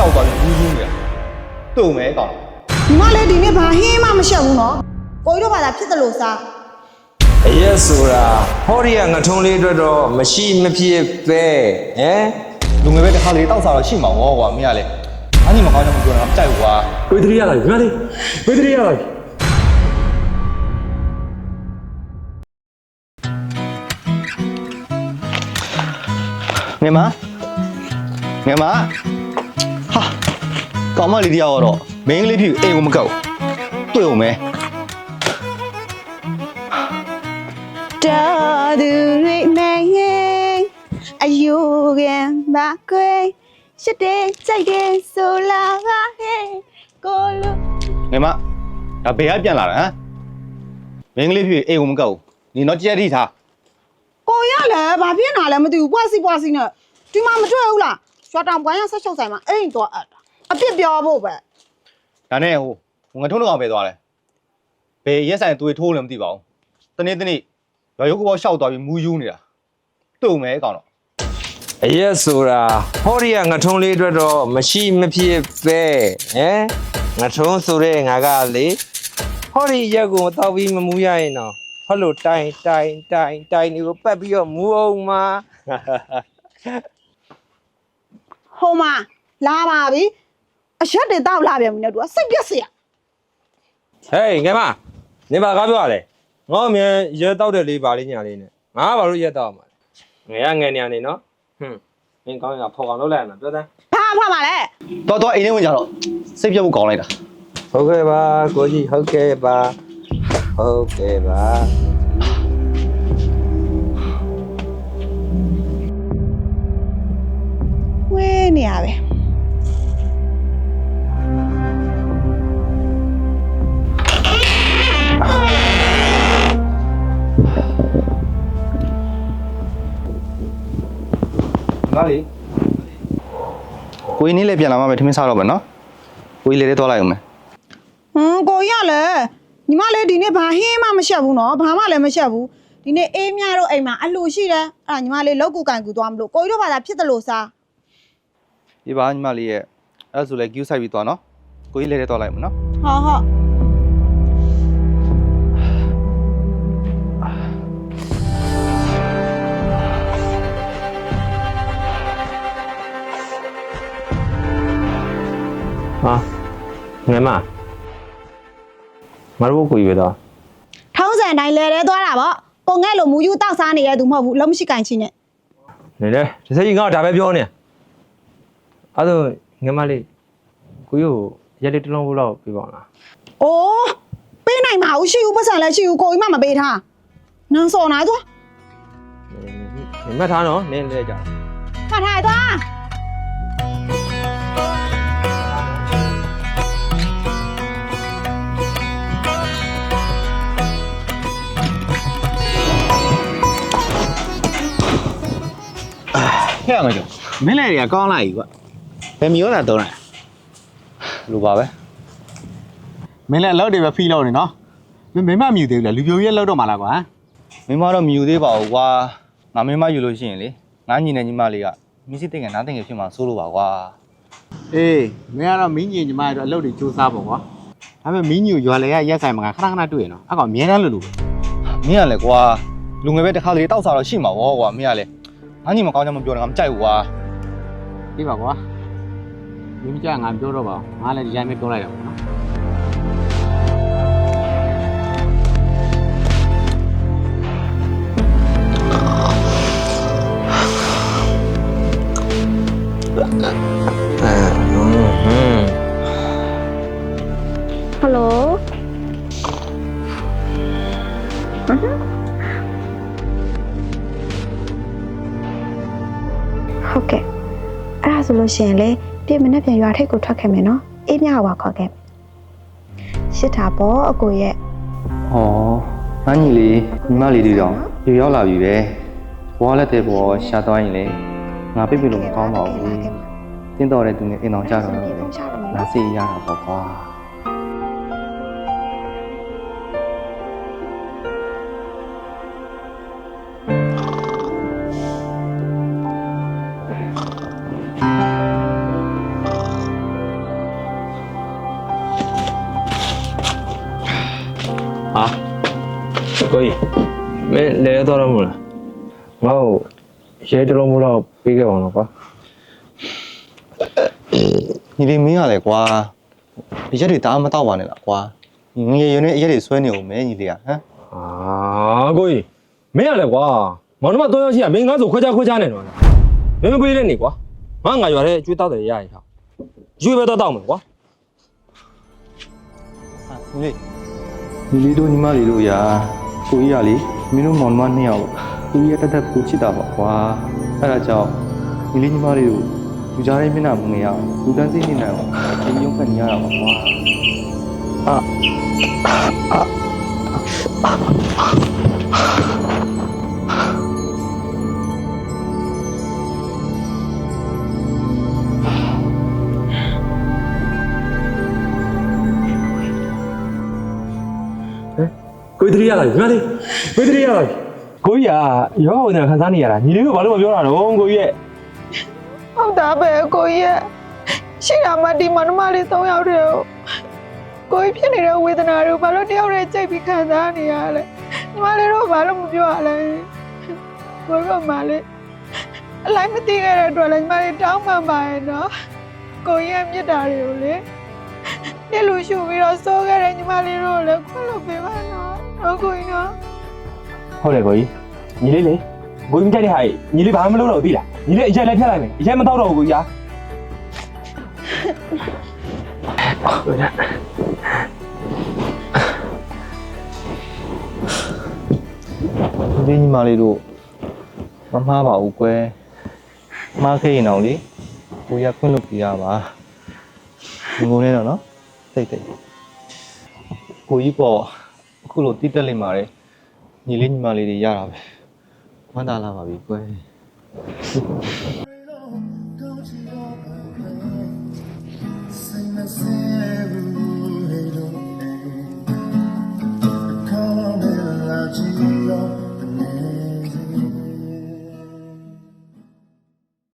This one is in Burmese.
ရှောက်သွားပြီးဘူးဘူးနေတာတုံမဲကောင်ညီမလေးဒီနေ့ဘာဟင်းမှမရှက်ဘူးနော်ကိုကြီးတို့ဘာသာဖြစ်တယ်လို့စားအရက်ဆိုတာဟောဒီကငထုံးလေးအတွက်တော့မရှိမဖြစ်ပဲဟမ်လူငယ်ပဲတစ်ခါလေတောက်စားတော့ရှိမှာဝေါကွာမင်းကလေအညီမကောင်းချင်မပြောတာကြိုက်ကွာဝေဒရီရလာပြီညီမလေးဝေဒရီရလာပြီငယ်မငယ်မ ဟာကောင်မလေးတယောက်တော့မင်းကလေးဖြစ်အိမ်ကိုမကောက်တွေ့အောင်မဲတော်သူရိတ်နိုင်ရင်အယူခင်ပါကွယ်ရှစ်တဲ့ကြိုက်တဲ့ဆိုလာပါဟဲ့ကိုလူငယ်မဒါဘယ်ကပြန်လာတာဟမ်မင်းကလေးဖြစ်အိမ်ကိုမကောက်နေတော့ကြက်ထိထားကိုရလည်းဘာဖြစ်နာလဲမသိဘူးပွားစီပွားစီနဲ့ဒီမှာမတွေ့ဘူးလား ရွှေတောင်ပွားရဆက်ချုပ်ဆိုင်မှာအိမ်တော့အပ်တာအပြစ်ပြောဖို့ပဲဒါနဲ့ဟိုဟိုငါထုံးတော့အောင်ပဲသွားတယ်ဘယ်ရက်ဆိုင်သွေးထိုးလည်းမသိပါဘူးတနေ့တနေ့ရွာရုပ်ကောရှောက်သွားပြီးမူးယူနေတာတုံမဲကောင်တော့အရက်ဆိုတာဟောဒီကငထုံးလေးအတွက်တော့မရှိမဖြစ်ပဲဟမ်ငထုံးဆိုတဲ့ငါကလေဟောဒီရက်ကိုတောက်ပြီးမမူးရရင်တော့ဟောလို့တိုင်တိုင်တိုင်တိုင်ဒီကိုပတ်ပြီးတော့မူးအောင်မှာ ဟိုမှာလာပါပြီအရက်တွေတောက်လာပြန်ပြီနဲ့သူကစိတ်ပြက်စရာဟေးငယ်မနေပါကားပြောရလဲငေါ့အမြန်ရဲတောက်တဲ့လေးပါလေးညာလေးနဲ့ငါကဘာလို့ရဲတောက်ရမှာလဲငယ်ရငယ်နေရနေနော်ဟွန်းမင်းကောင်းရင်ကဖော်ကောင်လုပ်လိုက်ရမှာပြောစမ်းဘာမှမလဲတော့တော့အိမ်ထဲဝင်ကြတော့စိတ်ပြတ်ဖို့ကောင်းလိုက်တာဟုတ်ကဲ့ပါကိုကြီးဟုတ်ကဲ့ပါဟုတ်ကဲ့ပါ ဝဲနေရပဲငါလေကိုင်းနေလည်းပြန်လာမှပဲထမင်းစားတော့မယ်နော်ကိုင်းလေလည်းသွားလိုက်အောင်မယ်ဟွန်းကိုရလည်းညီမလေးဒီနေ့ဘာဟင်းမှမရှက်ဘူးနော်ဘာမှလည်းမရှက်ဘူးဒီနေ့အေးမြတော့အိမ်မှာအလှရှိတယ်အဲ့ဒါညီမလေးလောက်ကူကန်ကူသွားမလို့ကိုကြီးတို့ဘာသာဖြစ်တယ်လို့စား ဒီပါညီမလေးရဲ့အဲ့ဒါဆိုလဲ queue ဆိုင်ပြီးသွားနော်ကိုင်းလေလည်းသွားလိုက်မယ်နော်ဟောဟောဟာငယ်မမတို့ကိုကြီးပဲတော့ထောင်းစံတိုင်းလဲတဲသွားတာပေါ့ကိုငဲ့လိုမူယူတောက်စားနေရသူမဟုတ်ဘူးလုံးမရှိကန်ချင်းနဲ့နေလေဒီစိတ်ကြီးငါဒါပဲပြောနေ အဲ့ဒါငယ်မလေးကိုကြီးကိုရက်လေးတစ်လုံးဖို့တော့ပြပါအောင်လားအိုးပေးနိုင်မှာဦးရှိဦးပတ်စံလည်းရှိဦးကိုကြီးမှမပေးထားနန်းစော်နာသွားနေမှတ်ထားနော်နင်းလဲကြဖတ်ထားသွားဟဲ့အောင်ကြောမင်းလည်းတွေကကောင်းလိုက်ကွာ ဘယ်မျိုးလာတော့လဲလူပါပဲမင်းလည်းအလုပ်တွေပဲဖိလို့နေနော်မင်းမင်းမမြူသေးဘူးလားလူပြိုကြီးလောက်တော့မှလားကွာမင်းမတော့မြူသေးပါဘူးကွာငါမင်းမယူလို့ရှိရင်လေငါညီနေညီမလေးကမစ္စည်းတင်ငယ်နားတင်ငယ်ဖြစ်မှာစိုးလို့ပါကွာအေးမင်းကတော့မင်းကြီးညီမတို့အလုပ်တွေစူးစမ်းပေါ့ကွာဒါပေမဲ့မင်းကြီးကိုရွာလေရရက်ဆိုင်မှာခဏခဏတွေ့ရနော်အဲ့ကောင်အမြဲတမ်းလို့လို့ပဲမင်းကလည်းကွာလူငယ်ပဲတစ်ခါလေတောက်စားတော့ရှိမှာဗောကွာမင်းကလည်းငါညီမကောင်းချင်မပြောနဲ့ငါမကြိုက်ဘူးကွာပြီးပါကွာ မင်းမကြငါပြောတော့ပါဘူးငါလည်းဒီတိုင်းပဲပြောလိုက်တာပေါ့နော်အဲဟွန်းဟွန်းဟယ်လိုဟုတ်ကဲ့အဲ့ဒါဆိုလို့ရှိရင်လေ ပြင်မနဲ့ပြန်ရွာထိပ်ကိုထွက်ခဲ့မယ်နော်အေးမြပါခေါ်ခဲ့မယ်ရှစ်တာပေါ့အကိုရဲ့ဩငါညီလေးညီမလေးတွေတော့ယူရောက်လာပြီပဲဘွားလက်တဲ့ဘောရှာသွားရင်လေငါပြစ်ပြလို့မကောင်းပါဘူးတင်းတော်တဲ့သူငယ်အိမ်တော်ကြတော့လေလာစီရတာပေါ့ကွာ မင်းလဲတော့တော့မလားငါ့ကိုရဲတလုံးမလို့ပေးခဲ့ပါတော့ကွာညီလေးမင်းရလေကွာဒီရက်တွေဒါမှမတော့ပါနဲ့လားကွာညီငယ်ရွယ်နဲ့အရက်တွေဆွဲနေအောင်မဲညီလေးကဟမ်အာကိုကြီးမင်းရလဲကွာမောင်နှမတော့ရောက်ရှိရမင်းငါဆိုခွဲခြားခွဲခြားနေတော့လားမင်းမပေးတဲ့နေကွာငါငါရွာတဲ့ကျွေးတောက်တယ်ရရဟာရွေးပဲတော့တောက်မယ်ကွာညီလေးညီလေးတို့ညီမလေးတို့ရာကိုကြီးရလေ မင်းတို့မောင်နှမနှစ်ယောက်ကိုကြီးရတက်တက်ပူချစ်တာပါကွာအဲ့ဒါကြောင့်ညီလေးညီမလေးတို့လူကြားတဲ့မျက်နှာမငယ်ရအောင်လူတန်းစိတ်နေနိုင်အောင်ဒီရုံးဖက်နေရတာပါကွာ ကိုကြီးတရိရလာပြီညီမလေးကိုကြီးတရိရလာပြီကိုကြီးကရောဂါဝင်တာခံစားနေရတာညီလေးကဘာလို့မပြောတာတော့ကိုကြီးရဲ့ဟုတ်တာပဲကိုကြီးရဲ့ရှိတာမှဒီမနမလေး၃ယောက်တည်းကိုကြီးဖြစ်နေတဲ့ဝေဒနာတွေကိုဘာလို့တယောက်တည်းကြိတ်ပြီးခံစားနေရလဲညီမလေးတို့ဘာလို့မပြောရလဲကိုတို့မှလည်းအလိုက်မသိခဲ့တဲ့အတွက်လည်းညီမလေးတောင်းပန်ပါရဲ့နော်ကိုကြီးရဲ့မြစ်တာတွေကိုလေ နေ့လူရှူပြီးတော့စိုးခဲ့တဲ့ညီမလေးတို့ကိုလည်းခွင့်လို့ပေးပါနော်တော့ကိုကြီးနော်ဟုတ်တယ်ကိုကြီးညီလေးလေကိုကြီးမကြိုက်တဲ့ဟာညီလေးဘာမှမလုပ်တော့ဘူးသိလားညီလေးအရက်လည်းဖြတ်လိုက်မယ်အရက်မတော့တော့ဘူးကိုကြီးဟာညီလေးညီမလေးတို့မမှားပါဘူးကွယ်မှားခဲ့ရင်တော့လေကိုကြီးကခွင့်လို့ပြရပါငငုံနေတော့နော် တိတ်တိတ်ကိုကြီးပေါ့အခုလိုတိတက်လိမ့်ပါတယ်ညီလေးညီမလေးတွေရတာပဲဝမ်းသာလာပါပြီကွယ်